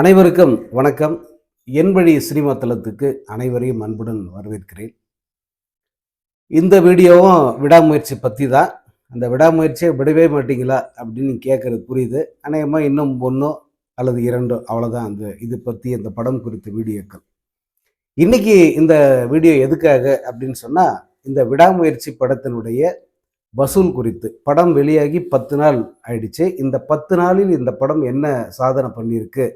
அனைவருக்கும் வணக்கம். என் வழி சினிமா தளத்துக்கு அனைவரையும் அன்புடன் வரவேற்கிறேன். இந்த வீடியோவும் விடாமுயற்சி பற்றி தான். அந்த விடாமுயற்சியை விடவே மாட்டீங்களா அப்படின்னு கேட்குறது புரியுது. அநேகமாக இன்னும் ஒன்றோ அல்லது இரண்டோ அவ்வளோதான் அந்த இது பற்றி அந்த படம் குறித்த வீடியோக்கள். இன்னைக்கு இந்த வீடியோ எதுக்காக அப்படின்னு சொன்னால் இந்த விடாமுயற்சி படத்தினுடைய வசூல் குறித்து. படம் வெளியாகி பத்து நாள் ஆயிடுச்சு. இந்த பத்து நாளில் இந்த படம் என்ன சாதனை பண்ணியிருக்கு?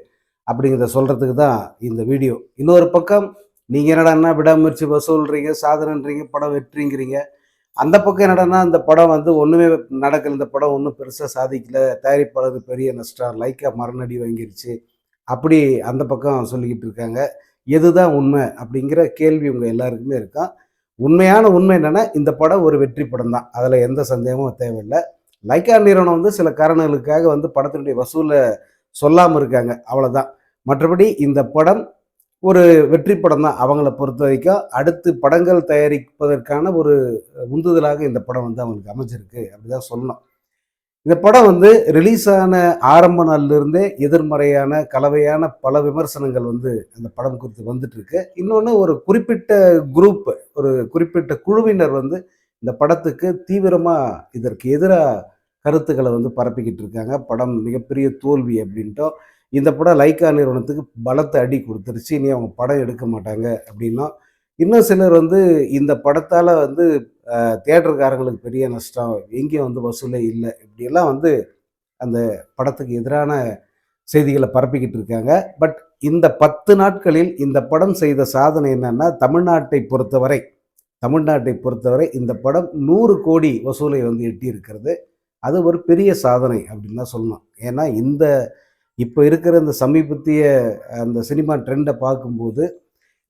அப்படிங்கிறத சொல்கிறதுக்கு தான் இந்த வீடியோ. இன்னொரு பக்கம் நீங்கள் என்னடான்னா விடாமுயற்சி வசூல்றீங்க சாதனைன்றீங்க படம் வெற்றிங்கிறீங்க. அந்த பக்கம் என்னடான்னா இந்த படம் வந்து ஒன்றுமே நடக்கல இந்த படம் ஒன்றும் பெருசாக சாதிக்கல தயாரிப்பாளர் பெரிய நஷ்டம் லைக்கா மரணடி வாங்கிருச்சு அப்படி அந்த பக்கம் சொல்லிக்கிட்டு இருக்காங்க. எதுதான் உண்மை அப்படிங்கிற கேள்வி உங்கள் எல்லாருக்குமே இருக்கும் உண்மையான உண்மை என்னென்னா இந்த படம் ஒரு வெற்றி படம் தான். அதில் எந்த சந்தேகமும் தேவையில்லை. லைக்கா நிறுவனம் வந்து சில காரணங்களுக்காக வந்து படத்தினுடைய வசூலை சொல்லாமல் இருக்காங்க. அவ்வளோதான் மற்றபடி இந்த படம் ஒரு வெற்றி படம் தான் அவங்கள பொறுத்த வரைக்கும் அடுத்து படங்கள் தயாரிப்பதற்கான ஒரு உந்துதலாக இந்த படம் வந்து அவங்களுக்கு அமைஞ்சிருக்கு. அப்படிதான் சொல்லணும். இந்த படம் வந்து ரிலீஸ் ஆன ஆரம்ப நாள்லேருந்தே எதிர்மறையான கலவையான பல விமர்சனங்கள் வந்து அந்த படம் குறித்து வந்துட்டு இருக்கு இன்னொன்று ஒரு குறிப்பிட்ட குரூப் ஒரு குறிப்பிட்ட குழுவினர் வந்து இந்த படத்துக்கு தீவிரமாக இதற்கு எதிராக கருத்துக்களை வந்து பரப்பிக்கிட்டு இருக்காங்க படம் மிகப்பெரிய தோல்வி அப்படின்ட்டோம். இந்த படம் லைக்கா நிறுவனத்துக்கு பலத்தை அடி கொடுத்துருச்சு. இனி அவங்க படம் எடுக்க மாட்டாங்க அப்படின்னா இன்னும் சிலர் வந்து இந்த படத்தால் வந்து தேட்டருக்காரங்களுக்கு பெரிய நஷ்டம். எங்கேயும் வந்து வசூலே இல்லை. இப்படியெல்லாம் வந்து அந்த படத்துக்கு எதிரான செய்திகளை பரப்பிக்கிட்டு இருக்காங்க பட் இந்த பத்து நாட்களில் இந்த படம் செய்த சாதனை என்னன்னா தமிழ்நாட்டை பொறுத்தவரை தமிழ்நாட்டை பொறுத்தவரை இந்த படம் நூறு கோடி வசூலை வந்து எட்டி இருக்கிறது அது ஒரு பெரிய சாதனை அப்படின்னு தான் சொல்லணும். ஏன்னா இந்த இப்போ இருக்கிற இந்த சமீபத்திய அந்த சினிமா ட்ரெண்டை பார்க்கும்போது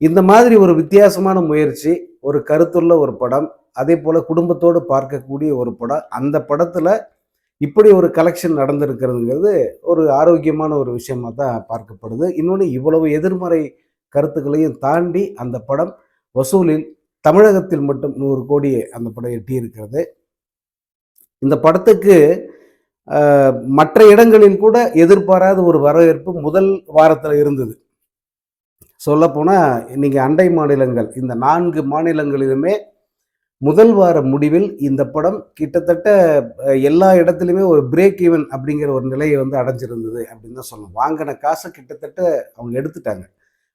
இந்த மாதிரி ஒரு வித்தியாசமான முயற்சி ஒரு கருத்துள்ள ஒரு படம் அதே போல் குடும்பத்தோடு பார்க்கக்கூடிய ஒரு படம் அந்த படத்தில் இப்படி ஒரு கலெக்ஷன் நடந்திருக்கிறதுங்கிறது ஒரு ஆரோக்கியமான ஒரு விஷயமா தான் பார்க்கப்படுது. இன்னொன்று இவ்வளவு எதிர்மறை கருத்துக்களையும் தாண்டி அந்த படம் வசூலில் தமிழகத்தில் மட்டும் நூறு கோடியை அந்த படம் எட்டியிருக்கிறது. இந்த படத்துக்கு மற்ற இடங்களில் கூட எதிர்பாராத ஒரு வரவேற்பு முதல் வாரத்தில் இருந்தது. சொல்லப்போனால் நீங்கள் அண்டை மாநிலங்கள் இந்த நான்கு மாநிலங்களிலுமே முதல் வார முடிவில் இந்த படம் கிட்டத்தட்ட எல்லா இடத்துலையுமே ஒரு பிரேக் ஈவன் அப்படிங்கிற ஒரு நிலையை வந்து அடைஞ்சிருந்தது அப்படின்னு தான் சொல்லணும். வாங்கின காசை கிட்டத்தட்ட அவங்க எடுத்துட்டாங்க.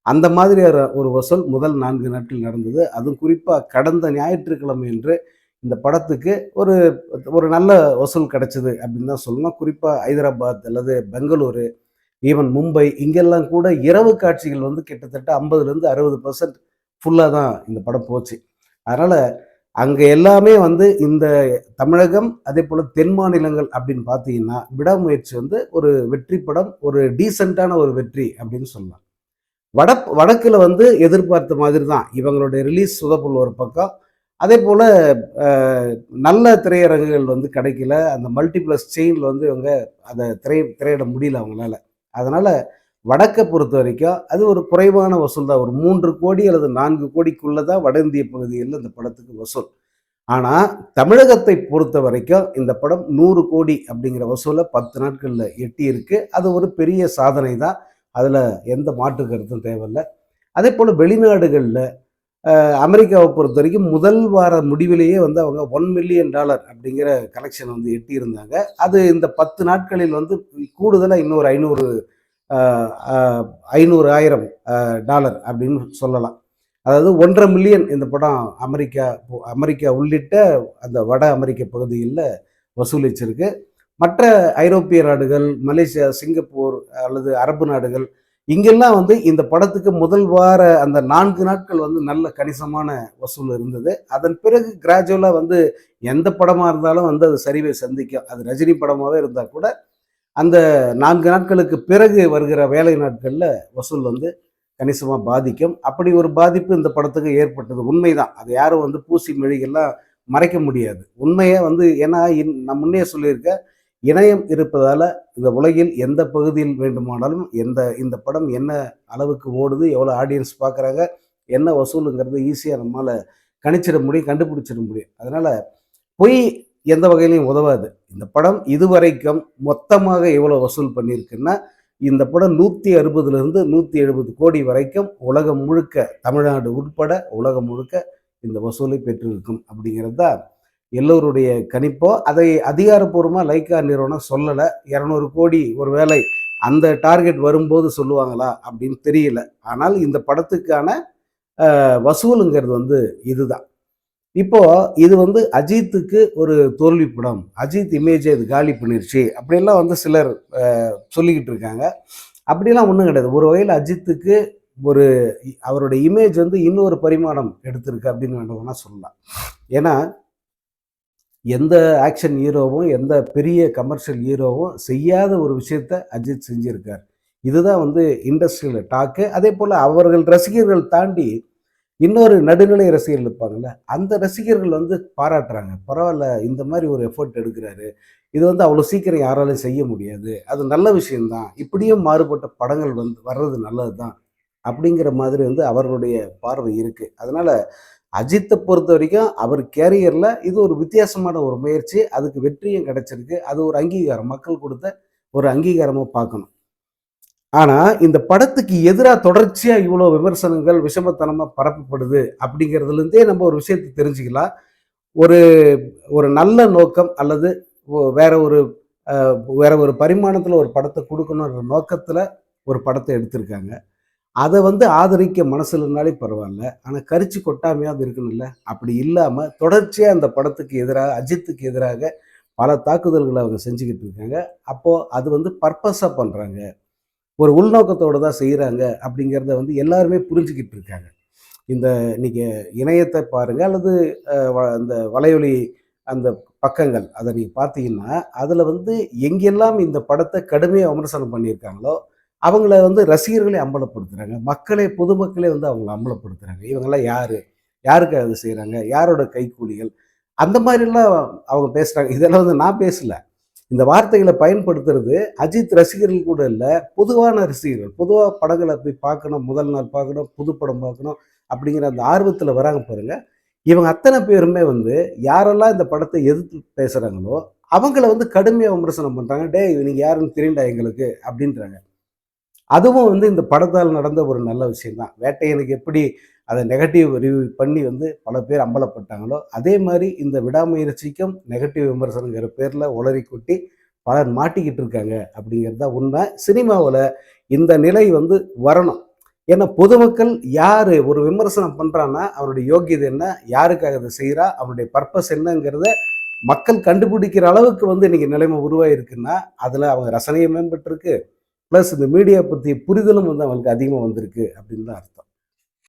அந்த மாதிரி ஒரு வசூல் முதல் நான்கு நாட்கள் நடந்தது. அதுவும் குறிப்பாக கடந்த ஞாயிற்றுக்கிழமை என்று இந்த படத்துக்கு ஒரு ஒரு நல்ல வசூல் கிடைச்சது அப்படின்னு தான் சொல்லணும். குறிப்பாக ஹைதராபாத் அல்லது பெங்களூரு ஈவன் மும்பை இங்கெல்லாம் கூட இரவு காட்சிகள் வந்து கிட்டத்தட்ட ஐம்பதுலேருந்து அறுபது பர்சன்ட் ஃபுல்லாக தான் இந்த படம் போச்சு. அதனால் அங்கே எல்லாமே வந்து இந்த தமிழகம் அதே போல் தென் மாநிலங்கள் அப்படின்னு பார்த்தீங்கன்னா விடாமுயற்சி வந்து ஒரு வெற்றி படம் ஒரு டீசெண்டான ஒரு வெற்றி அப்படின்னு சொல்லலாம். வட வடக்கில் வந்து எதிர்பார்த்த மாதிரி தான். இவங்களுடைய ரிலீஸ் சுதப்புல் ஒரு பக்கம் அதே போல் நல்ல திரையரங்குகள் வந்து கிடைக்கல. அந்த மல்டிப்ளஸ் செயினில் வந்து இவங்க அதை திரை திரையிட முடியல அவங்களால. அதனால் வடக்கை பொறுத்த வரைக்கும் அது ஒரு குறைவான வசூல் தான். ஒரு மூன்று கோடி அல்லது நான்கு கோடிக்குள்ளே தான் வட இந்திய பகுதிகளில் இந்த படத்துக்கு வசூல். ஆனால் தமிழகத்தை பொறுத்த வரைக்கும் இந்த படம் நூறு கோடி அப்படிங்கிற வசூலை பத்து நாட்களில் எட்டி இருக்கு அது ஒரு பெரிய சாதனை தான். அதில் எந்த மாற்று கருத்தும் தேவையில்லை. அதே போல் வெளிநாடுகளில் அமெரிக்காவை பொறுத்த வரைக்கும் முதல் வார முடிவிலேயே வந்து அவங்க ஒன் மில்லியன் டாலர் அப்படிங்கிற கலெக்ஷன் வந்து எட்டியிருந்தாங்க. அது இந்த பத்து நாட்களில் வந்து கூடுதலாக இன்னொரு ஐநூறு ஐநூறு ஆயிரம் டாலர் அப்படின்னு சொல்லலாம். அதாவது ஒன்றரை மில்லியன் இந்த படம் அமெரிக்கா அமெரிக்கா உள்ளிட்ட அந்த வட அமெரிக்க பகுதியில் வசூலிச்சிருக்கு. மற்ற ஐரோப்பிய நாடுகள் மலேசியா சிங்கப்பூர் அல்லது அரபு நாடுகள் இங்கெல்லாம் வந்து இந்த படத்துக்கு முதல் வார அந்த நான்கு நாட்கள் வந்து நல்ல கணிசமான வசூல் இருந்தது. அதன் பிறகு கிராஜுவலாக வந்து எந்த படமாக இருந்தாலும் வந்து அது சரிவை சந்திக்கும். அது ரஜினி படமாகவே இருந்தால் கூட அந்த நான்கு நாட்களுக்கு பிறகு வருகிற வேலை நாட்களில் வசூல் வந்து கணிசமாக பாதிக்கும். அப்படி ஒரு பாதிப்பு இந்த படத்துக்கு ஏற்பட்டது. உண்மைதான். அது யாரும் வந்து பூசி மொழிகள்லாம் மறைக்க முடியாது. உண்மையை வந்து ஏன்னா நான் முன்னே சொல்லியிருக்கேன் இணையம் இருப்பதால் இந்த உலகில் எந்த பகுதியில் வேண்டுமானாலும் எந்த இந்த படம் என்ன அளவுக்கு ஓடுது எவ்வளோ ஆடியன்ஸ் பார்க்குறாங்க என்ன வசூலுங்கிறது ஈஸியாக நம்மளால் கணிச்சிட முடியும் கண்டுபிடிச்சிட முடியும். அதனால் பொய் எந்த வகையிலையும் உதவாது. இந்த படம் இதுவரைக்கும் மொத்தமாக எவ்வளோ வசூல் பண்ணியிருக்குன்னா இந்த படம் நூற்றி அறுபதுலேருந்து நூற்றி எழுபது கோடி வரைக்கும் உலகம் முழுக்க தமிழ்நாடு உட்பட உலகம் முழுக்க இந்த வசூலை பெற்றிருக்கும். அப்படிங்கிறது தான் எல்லோருடைய கணிப்போ அதை அதிகாரப்பூர்வமாக லைக்கா நிறுவனம் சொல்லலை. இரநூறு கோடி ஒரு வேலை அந்த டார்கெட் வரும்போது சொல்லுவாங்களா அப்படின்னு தெரியல. ஆனால் இந்த படத்துக்கான வசூலுங்கிறது வந்து இதுதான். இப்போ இது வந்து அஜித்துக்கு ஒரு தோல்வி படம். அஜித் இமேஜை இது காலி பண்ணிருச்சு. அப்படிலாம் வந்து சிலர் சொல்லிக்கிட்டு இருக்காங்க. அப்படிலாம் ஒன்றும் கிடையாது. ஒரு வகையில் அஜித்துக்கு ஒரு அவருடைய இமேஜ் வந்து இன்னொரு பரிமாணம் எடுத்திருக்கு அப்படின்னு வேணும்னா சொல்லலாம். ஏன்னா எந்த ஆக்ஷன் ஹீரோவும் எந்த பெரிய கமர்ஷியல் ஹீரோவும் செய்யாத ஒரு விஷயத்த அஜித் செஞ்சுருக்கார். இதுதான் வந்து இண்டஸ்ட்ரியில் டாக்கு அதே போல் அவர்கள் ரசிகர்கள் தாண்டி இன்னொரு நடுநிலை ரசிகர்கள் இருப்பாங்கல்ல அந்த ரசிகர்கள் வந்து பாராட்டுறாங்க. பரவாயில்ல இந்த மாதிரி ஒரு எஃபர்ட் எடுக்கிறாரு. இது வந்து அவ்வளோ சீக்கிரம் யாராலையும் செய்ய முடியாது. அது நல்ல விஷயம்தான். இப்படியும் மாறுபட்ட படங்கள் வந்து வர்றது நல்லது தான் அப்படிங்கிற மாதிரி வந்து அவர்களுடைய பார்வை இருக்குது அதனால் அஜித்தை பொறுத்த வரைக்கும் அவர் கேரியரில் இது ஒரு வித்தியாசமான ஒரு முயற்சி. அதுக்கு வெற்றியும் கிடைச்சிருக்கு. அது ஒரு அங்கீகாரம். மக்கள் கொடுத்த ஒரு அங்கீகாரமாக பார்க்கணும். ஆனால் இந்த படத்துக்கு எதிராக தொடர்ச்சியாக இவ்வளோ விமர்சனங்கள் விஷமத்தனமாக பரப்பப்படுது அப்படிங்கிறதுலேருந்தே நம்ம ஒரு விஷயத்தை தெரிஞ்சுக்கலாம். ஒரு ஒரு நல்ல நோக்கம் அல்லது வேற ஒரு வேற ஒரு பரிமாணத்தில் ஒரு படத்தை கொடுக்கணுன்ற நோக்கத்தில் ஒரு படத்தை எடுத்திருக்காங்க. அதை வந்து ஆதரிக்க மனசு இல்லைனாலே பரவாயில்ல. ஆனால் கரிச்சு கொட்டாமையாவது இருக்கணும்ல? அப்படி இல்லாமல் தொடர்ச்சியாக அந்த படத்துக்கு எதிராக அஜித்துக்கு எதிராக பல தாக்குதல்களை அவங்க செஞ்சுக்கிட்டு இருக்காங்க. அப்போது அது வந்து பர்பஸாக பண்ணுறாங்க ஒரு உள்நோக்கத்தோடு தான் செய்கிறாங்க அப்படிங்கிறத வந்து எல்லாருமே புரிஞ்சுக்கிட்டு இருக்காங்க. இந்த நீங்கள் இணையத்தை பாருங்கள் அல்லது வ- அந்த வலையொலி அந்த பக்கங்கள் அதை நீங்கள் பார்த்தீங்கன்னா அதில் வந்து எங்கெல்லாம் இந்த படத்தை கடுமையாக விமர்சனம் பண்ணியிருக்காங்களோ அவங்கள வந்து ரசிகர்களே அம்பலப்படுத்துகிறாங்க மக்களே பொதுமக்களே வந்து அவங்கள அம்பலப்படுத்துகிறாங்க இவங்கெல்லாம் யார்? யாருக்கு அது செய்கிறாங்க யாரோட கைக்கூலிகள்? அந்த மாதிரிலாம் அவங்க பேசுகிறாங்க இதெல்லாம் வந்து நான் பேசல. இந்த வார்த்தைகளை பயன்படுத்துறது அஜித் ரசிகர்கள் கூட இல்லை பொதுவான ரசிகர்கள். பொதுவாக படங்களை போய் பார்க்கணும் முதல் நாள் பார்க்கணும் புது படம் பார்க்கணும் அப்படிங்கிற அந்த ஆர்வத்தில் வராங்க பாருங்கள் இவங்க அத்தனை பேருமே வந்து யாரெல்லாம் இந்த படத்தை எதிர்த்து பேசுகிறாங்களோ அவங்கள வந்து கடுமையாக விமர்சனம் பண்ணுறாங்க டேய் நீங்கள் யாருன்னு தெரியுண்டா எங்களுக்கு? அப்படின்றாங்க. அதுவும் வந்து இந்த படத்தால் நடந்த ஒரு நல்ல விஷயம்தான். வேட்டையனுக்கு எப்படி அதை நெகட்டிவ் ரிவ்யூ பண்ணி வந்து பல பேர் அம்பலப்பட்டாங்களோ அதே மாதிரி இந்த விடாமுயற்சிக்கும் நெகட்டிவ் விமர்சனங்கிற பேரில் உளறி கொட்டி பலர் மாட்டிக்கிட்டு இருக்காங்க அப்படிங்கிறது தான் உண்மை. சினிமாவில் இந்த நிலை வந்து வரணும். ஏன்னா பொதுமக்கள் யார் ஒரு விமர்சனம் பண்ணுறான்னா அவனுடைய யோகியதை என்ன யாருக்காக அதை செய்கிறா அவனுடைய பர்பஸ் என்னங்கிறத மக்கள் கண்டுபிடிக்கிற அளவுக்கு வந்து இன்றைக்கி நிலைமை உருவாயிருக்குன்னா அதில் அவங்க ரசனையும் மேம்பட்டுருக்கு. ப்ளஸ் இந்த மீடியா பற்றிய புரிதலும் வந்து அவங்களுக்கு அதிகமாக வந்திருக்கு அப்படின்னு தான் அர்த்தம்.